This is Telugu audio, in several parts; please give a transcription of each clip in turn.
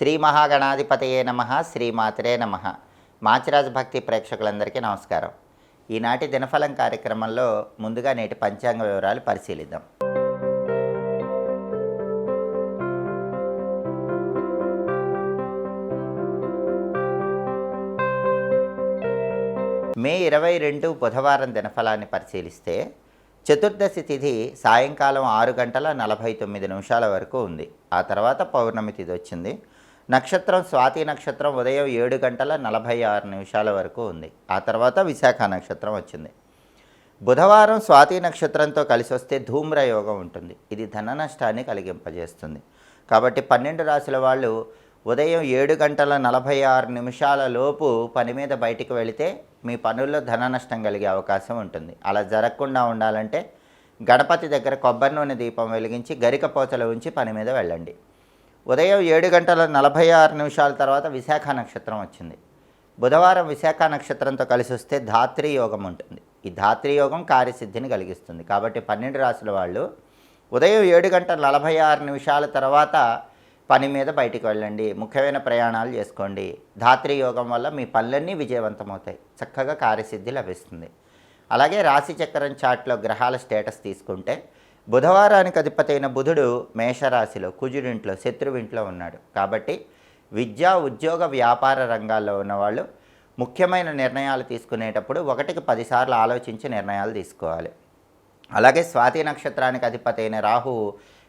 శ్రీ మహాగణాధిపతయే నమ శ్రీమాతరే నమ. మాచిరాజ్ భక్తి ప్రేక్షకులందరికీ నమస్కారం. ఈనాటి దినఫలం కార్యక్రమంలో ముందుగా నేటి పంచాంగ వివరాలు పరిశీలిద్దాం. మే ఇరవై రెండు బుధవారం దినఫలాన్ని పరిశీలిస్తే చతుర్దశి తిథి సాయంకాలం ఆరు గంటల నలభై తొమ్మిది నిమిషాల వరకు ఉంది. ఆ తర్వాత పౌర్ణమి తిథి వచ్చింది. నక్షత్రం స్వాతి నక్షత్రం ఉదయం ఏడు గంటల నలభై ఆరు నిమిషాల వరకు ఉంది. ఆ తర్వాత విశాఖ నక్షత్రం వచ్చింది. బుధవారం స్వాతి నక్షత్రంతో కలిసి వస్తే ధూమ్ర యోగం ఉంటుంది. ఇది ధన నష్టాన్ని కలిగింపజేస్తుంది. కాబట్టి పన్నెండు రాశుల వాళ్ళు ఉదయం ఏడు గంటల నలభై ఆరు నిమిషాల లోపు పని మీద బయటికి వెళితే మీ పనుల్లో ధన నష్టం కలిగే అవకాశం ఉంటుంది. అలా జరగకుండా ఉండాలంటే గణపతి దగ్గర కొబ్బరి నూనె దీపం వెలిగించి గరిక పోచలు ఉంచి పని మీద వెళ్ళండి. ఉదయం ఏడు గంటల నలభై ఆరు నిమిషాల తర్వాత విశాఖ నక్షత్రం వచ్చింది. బుధవారం విశాఖ నక్షత్రంతో కలిసి వస్తే ధాత్రి యోగం ఉంటుంది. ఈ ధాత్రి యోగం కార్యసిద్ధిని కలిగిస్తుంది. కాబట్టి పన్నెండు రాసుల వాళ్ళు ఉదయం ఏడు గంటల నలభై ఆరు నిమిషాల తర్వాత పని మీద బయటికి వెళ్ళండి. ముఖ్యమైన ప్రయాణాలు చేసుకోండి. ధాత్రి యోగం వల్ల మీ పనులన్నీ విజయవంతమవుతాయి. చక్కగా కార్యసిద్ధి లభిస్తుంది. అలాగే రాశి చక్రం చాట్లో గ్రహాల స్టేటస్ తీసుకుంటే బుధవారానికి అధిపతైన బుధుడు మేషరాశిలో కుజుడింట్లో శత్రువింట్లో ఉన్నాడు. కాబట్టి విద్యా ఉద్యోగ వ్యాపార రంగాల్లో ఉన్నవాళ్ళు ముఖ్యమైన నిర్ణయాలు తీసుకునేటప్పుడు ఒకటికి పదిసార్లు ఆలోచించి నిర్ణయాలు తీసుకోవాలి. అలాగే స్వాతి నక్షత్రానికి అధిపతైన రాహు రాహువు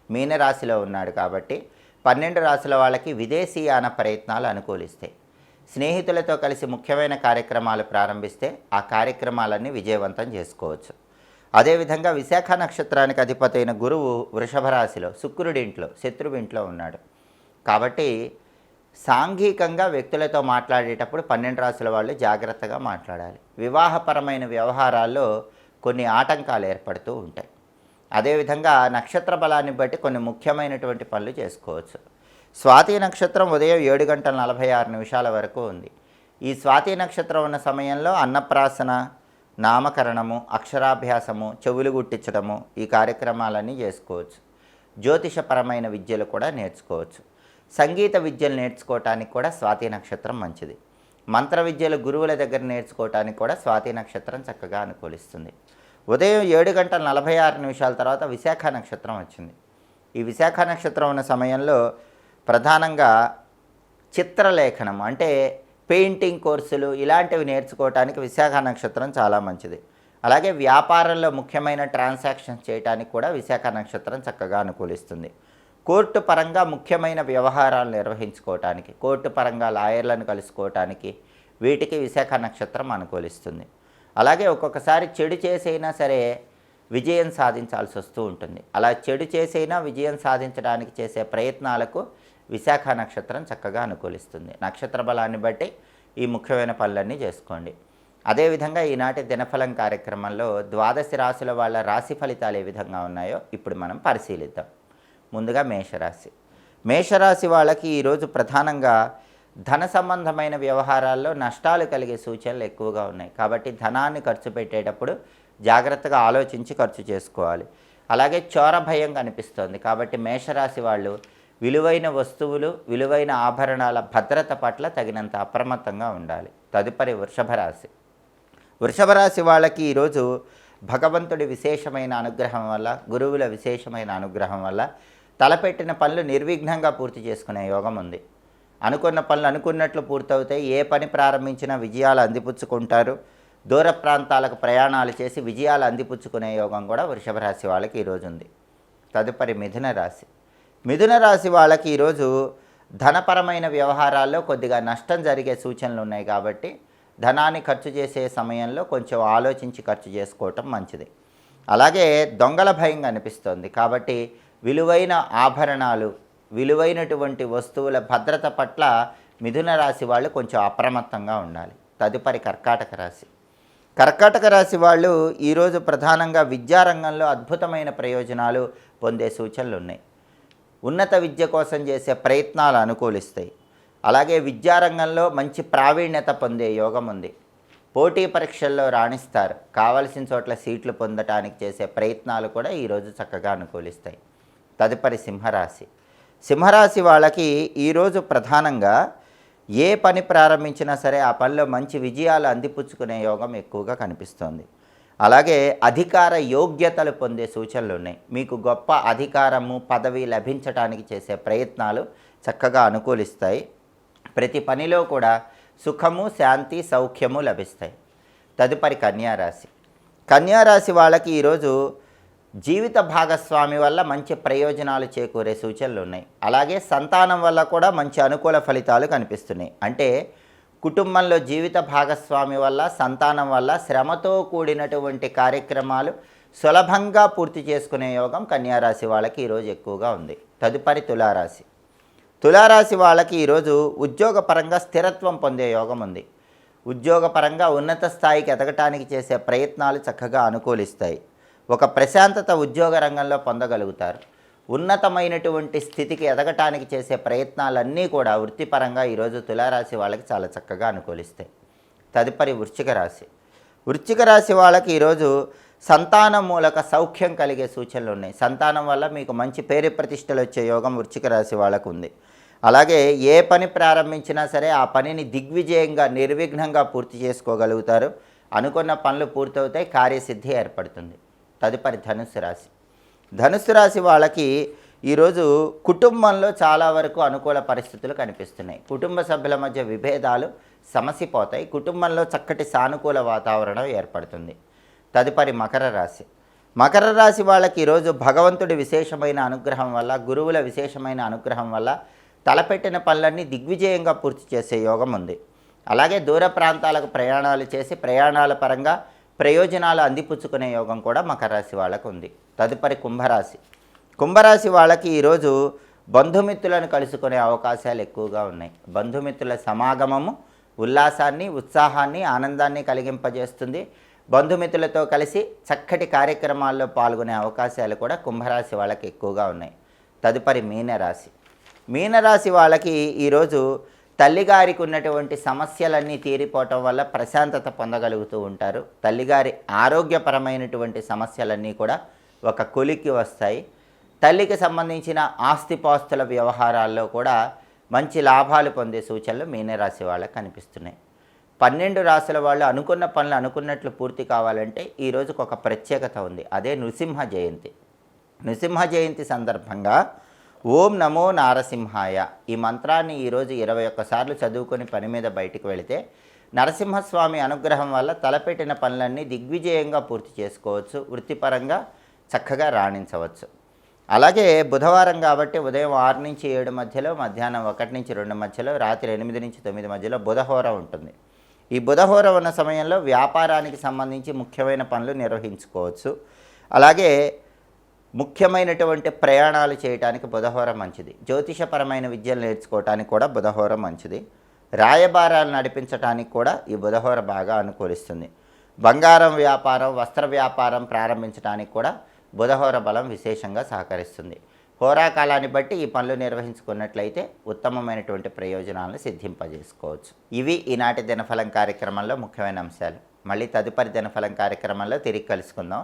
మీనరాశిలో ఉన్నాడు కాబట్టి పన్నెండు రాశుల వాళ్ళకి విదేశీయాన ప్రయత్నాలు అనుకూలిస్తాయి స్నేహితులతో కలిసి ముఖ్యమైన కార్యక్రమాలు ప్రారంభిస్తే ఆ కార్యక్రమాలన్నీ విజయవంతం చేసుకోవచ్చు. అదేవిధంగా విశాఖ నక్షత్రానికి అధిపతైన గురువు వృషభ రాశిలో శుక్రుడింట్లో శత్రువింట్లో ఉన్నాడు. కాబట్టి సాంఘికంగా వ్యక్తులతో మాట్లాడేటప్పుడు పన్నెండు రాసుల వాళ్ళు జాగ్రత్తగా మాట్లాడాలి. వివాహపరమైన వ్యవహారాల్లో కొన్ని ఆటంకాలు ఏర్పడుతూ ఉంటాయి. అదేవిధంగా నక్షత్ర బలాన్ని బట్టి కొన్ని ముఖ్యమైనటువంటి పనులు చేసుకోవచ్చు. స్వాతి నక్షత్రం ఉదయం ఏడు గంటల నలభై ఆరు నిమిషాల వరకు ఉంది. ఈ స్వాతి నక్షత్రం ఉన్న సమయంలో అన్నప్రాసన నామకరణము అక్షరాభ్యాసము చెవులు గుట్టించడము ఈ కార్యక్రమాలన్నీ చేసుకోవచ్చు. జ్యోతిషపరమైన విద్యలు కూడా నేర్చుకోవచ్చు. సంగీత విద్యలు నేర్చుకోవటానికి కూడా స్వాతి నక్షత్రం మంచిది. మంత్ర విద్యలు గురువుల దగ్గర నేర్చుకోవటానికి కూడా స్వాతి నక్షత్రం చక్కగా అనుకూలిస్తుంది. ఉదయం ఏడు గంటల నలభై ఆరు నిమిషాల తర్వాత విశాఖ నక్షత్రం వచ్చింది. ఈ విశాఖ నక్షత్రం ఉన్న సమయంలో ప్రధానంగా చిత్రలేఖనం అంటే పెయింటింగ్ కోర్సులు ఇలాంటివి నేర్చుకోవటానికి విశాఖ నక్షత్రం చాలా మంచిది. అలాగే వ్యాపారంలో ముఖ్యమైన ట్రాన్సాక్షన్స్ చేయడానికి కూడా విశాఖ నక్షత్రం చక్కగా అనుకూలిస్తుంది. కోర్టు పరంగా ముఖ్యమైన వ్యవహారాలు నిర్వహించుకోవటానికి కోర్టు పరంగా లాయర్లను కలుసుకోవటానికి వీటికి విశాఖ నక్షత్రం అనుకూలిస్తుంది. అలాగే ఒక్కొక్కసారి చెడు చేసైనా సరే విజయం సాధించాల్సి వస్తూ ఉంటుంది. అలా చెడు చేసైనా విజయం సాధించడానికి చేసే ప్రయత్నాలకు విశాఖ నక్షత్రం చక్కగా అనుకూలిస్తుంది. నక్షత్ర బలాన్ని బట్టి ఈ ముఖ్యమైన పనులన్నీ చేసుకోండి. అదేవిధంగా ఈనాటి దినఫలం కార్యక్రమంలో ద్వాదశి రాశుల వాళ్ళ రాశి ఫలితాలు ఏ విధంగా ఉన్నాయో ఇప్పుడు మనం పరిశీలిద్దాం. ముందుగా మేషరాశి. మేషరాశి వాళ్ళకి ఈరోజు ప్రధానంగా ధన సంబంధమైన వ్యవహారాల్లో నష్టాలు కలిగే సూచనలు ఎక్కువగా ఉన్నాయి. కాబట్టి ధనాన్ని ఖర్చు పెట్టేటప్పుడు జాగ్రత్తగా ఆలోచించి ఖర్చు చేసుకోవాలి. అలాగే చోర భయం కనిపిస్తోంది. కాబట్టి మేషరాశి వాళ్ళు విలువైన వస్తువులు విలువైన ఆభరణాల భద్రత పట్ల తగినంత అప్రమత్తంగా ఉండాలి. తదుపరి వృషభ రాశి. వృషభ రాశి వాళ్ళకి ఈరోజు భగవంతుడి విశేషమైన అనుగ్రహం వల్ల గురువుల విశేషమైన అనుగ్రహం వల్ల తలపెట్టిన పనులు నిర్విఘ్నంగా పూర్తి చేసుకునే యోగం ఉంది. అనుకున్న పనులు అనుకున్నట్లు పూర్తవుతాయి. ఏ పని ప్రారంభించినా విజయాలు అందిపుచ్చుకుంటారు. దూర ప్రాంతాలకు ప్రయాణాలు చేసి విజయాలు అందిపుచ్చుకునే యోగం కూడా వృషభ రాశి వాళ్ళకి ఈరోజు ఉంది. తదుపరి మిథున రాశి. మిథున రాశి వాళ్ళకి ఈరోజు ధనపరమైన వ్యవహారాల్లో కొద్దిగా నష్టం జరిగే సూచనలు ఉన్నాయి కాబట్టి ధనాన్ని ఖర్చు చేసే సమయంలో కొంచెం ఆలోచించి ఖర్చు చేసుకోవటం మంచిది. అలాగే దొంగల భయం కనిపిస్తోంది కాబట్టి విలువైన ఆభరణాలు విలువైనటువంటి వస్తువుల భద్రత పట్ల మిథున రాశి వాళ్ళు కొంచెం అప్రమత్తంగా ఉండాలి. తదుపరి కర్కాటక రాశి. కర్కాటక రాశి వాళ్ళు ఈరోజు ప్రధానంగా విద్యారంగంలో అద్భుతమైన ప్రయోజనాలు పొందే సూచనలు ఉన్నాయి ఉన్నత విద్య కోసం చేసే ప్రయత్నాలు అనుకూలిస్తాయి. అలాగే విద్యారంగంలో మంచి ప్రావీణ్యత పొందే యోగం ఉంది. పోటీ పరీక్షల్లో రాణిస్తారు. కావలసిన చోట్ల సీట్లు పొందటానికి చేసే ప్రయత్నాలు కూడా ఈరోజు చక్కగా అనుకూలిస్తాయి. తదుపరి సింహరాశి. సింహరాశి వాళ్ళకి ఈరోజు ప్రధానంగా ఏ పని ప్రారంభించినా సరే ఆ పనిలో మంచి విజయాలు అందిపుచ్చుకునే యోగం ఎక్కువగా కనిపిస్తోంది. అలాగే అధికార యోగ్యతలు పొందే సూచనలు ఉన్నాయి. మీకు గొప్ప అధికారము పదవి లభించడానికి చేసే ప్రయత్నాలు చక్కగా అనుకూలిస్తాయి. ప్రతి పనిలో కూడా సుఖము శాంతి సౌఖ్యము లభిస్తాయి. తదుపరి కన్యారాశి. కన్యారాశి వాళ్ళకి ఈరోజు జీవిత భాగస్వామి వల్ల మంచి ప్రయోజనాలు చేకూరే సూచనలు ఉన్నాయి. అలాగే సంతానం వల్ల కూడా మంచి అనుకూల ఫలితాలు కనిపిస్తున్నాయి. అంటే కుటుంబంలో జీవిత భాగస్వామి వల్ల సంతానం వల్ల శ్రమతో కూడినటువంటి కార్యక్రమాలు సులభంగా పూర్తి చేసుకునే యోగం కన్యారాశి వాళ్ళకి ఈరోజు ఎక్కువగా ఉంది. తదుపరి తులారాశి. తులారాశి వాళ్ళకి ఈరోజు ఉద్యోగపరంగా స్థిరత్వం పొందే యోగం ఉంది. ఉద్యోగపరంగా ఉన్నత స్థాయికి ఎదగటానికి చేసే ప్రయత్నాలు చక్కగా అనుకూలిస్తాయి. ఒక ప్రశాంతత ఉద్యోగ రంగంలో పొందగలుగుతారు. ఉన్నతమైనటువంటి స్థితికి ఎదగటానికి చేసే ప్రయత్నాలన్నీ కూడా వృత్తిపరంగా ఈరోజు తులారాశి వాళ్ళకి చాలా చక్కగా అనుకూలిస్తాయి. తదుపరి వృశ్చిక రాశి. వృశ్చిక రాశి వాళ్ళకి ఈరోజు సంతానం మూలక సౌఖ్యం కలిగే సూచనలు ఉన్నాయి. సంతానం వల్ల మీకు మంచి పేరు ప్రతిష్టలు వచ్చే యోగం వృశ్చిక రాశి వాళ్ళకు ఉంది. అలాగే ఏ పని ప్రారంభించినా సరే ఆ పనిని దిగ్విజయంగా నిర్విఘ్నంగా పూర్తి చేసుకోగలుగుతారు. అనుకున్న పనులు పూర్తవుతాయి. కార్యసిద్ధి ఏర్పడుతుంది. తదుపరి ధనుసు రాశి. ధనుసు రాశి వాళ్ళకి ఈరోజు కుటుంబంలో చాలా వరకు అనుకూల పరిస్థితులు కనిపిస్తున్నాయి. కుటుంబ సభ్యుల మధ్య విభేదాలు సమసిపోతాయి. కుటుంబంలో చక్కటి సానుకూల వాతావరణం ఏర్పడుతుంది. తదుపరి మకర రాశి. మకర రాశి వాళ్ళకి ఈరోజు భగవంతుడి విశేషమైన అనుగ్రహం వల్ల గురువుల విశేషమైన అనుగ్రహం వల్ల తలపెట్టిన పనులన్నీ దిగ్విజయంగా పూర్తి చేసే యోగం ఉంది. అలాగే దూర ప్రాంతాలకు ప్రయాణాలు చేసి ప్రయాణాల పరంగా ప్రయోజనాలు అందిపుచ్చుకునే యోగం కూడా మకర రాశి వాళ్ళకు ఉంది తదుపరి కుంభరాశి. కుంభరాశి వాళ్ళకి ఈరోజు బంధుమిత్రులను కలుసుకునే అవకాశాలు ఎక్కువగా ఉన్నాయి. బంధుమిత్రుల సమాగమము ఉల్లాసాన్ని ఉత్సాహాన్ని ఆనందాన్ని కలిగింపజేస్తుంది. బంధుమిత్రులతో కలిసి చక్కటి కార్యక్రమాల్లో పాల్గొనే అవకాశాలు కూడా కుంభరాశి వాళ్ళకి ఎక్కువగా ఉన్నాయి. తదుపరి మీనరాశి. మీనరాశి వాళ్ళకి ఈరోజు తల్లిగారికి ఉన్నటువంటి సమస్యలన్నీ తీరిపోవటం వల్ల ప్రశాంతత పొందగలుగుతూ ఉంటారు. తల్లిగారి ఆరోగ్యపరమైనటువంటి సమస్యలన్నీ కూడా ఒక కొలికి వస్తాయి. తల్లికి సంబంధించిన ఆస్తిపాస్తుల వ్యవహారాల్లో కూడా మంచి లాభాలు పొందే సూచనలు మీనరాశి వాళ్ళకి కనిపిస్తున్నాయి. పన్నెండు రాశుల వాళ్ళు అనుకున్న పనులు అనుకున్నట్లు పూర్తి కావాలంటే ఈ రోజుకు ఒక ప్రత్యేకత ఉంది. అదే నృసింహ జయంతి. నృసింహ జయంతి సందర్భంగా ఓం నమో నారసింహాయ. ఈ మంత్రాన్ని ఈరోజు ఇరవై ఒక్కసార్లు చదువుకొని పని మీద బయటికి వెళితే నరసింహస్వామి అనుగ్రహం వల్ల తలపెట్టిన పనులన్నీ దిగ్విజయంగా పూర్తి చేసుకోవచ్చు వృత్తిపరంగా చక్కగా రాణించవచ్చు. అలాగే బుధవారం కాబట్టి ఉదయం ఆరు నుంచి ఏడు మధ్యలో మధ్యాహ్నం ఒకటి నుంచి రెండు మధ్యలో రాత్రి ఎనిమిది నుంచి తొమ్మిది మధ్యలో బుధహోర ఉంటుంది. ఈ బుధహోర ఉన్న సమయంలో వ్యాపారానికి సంబంధించి ముఖ్యమైన పనులు నిర్వహించుకోవచ్చు. అలాగే ముఖ్యమైనటువంటి ప్రయాణాలు చేయడానికి బుధహోర మంచిది. జ్యోతిషపరమైన విద్యలు నేర్చుకోవటానికి కూడా బుధహోర మంచిది. రాయబారాలు నడిపించడానికి కూడా ఈ బుధహోర బాగా అనుకూలిస్తుంది. బంగారం వ్యాపారం వస్త్ర వ్యాపారం ప్రారంభించడానికి కూడా బుధహోర బలం విశేషంగా సహకరిస్తుంది. హోరాకాలాన్ని బట్టి ఈ పనులు నిర్వహించుకున్నట్లయితే ఉత్తమమైనటువంటి ప్రయోజనాలను సిద్ధింపజేసుకోవచ్చు. ఇవి ఈనాటి దినఫలం కార్యక్రమంలో ముఖ్యమైన అంశాలు. మళ్ళీ తదుపరి దినఫలం కార్యక్రమంలో తిరిగి కలుసుకుందాం.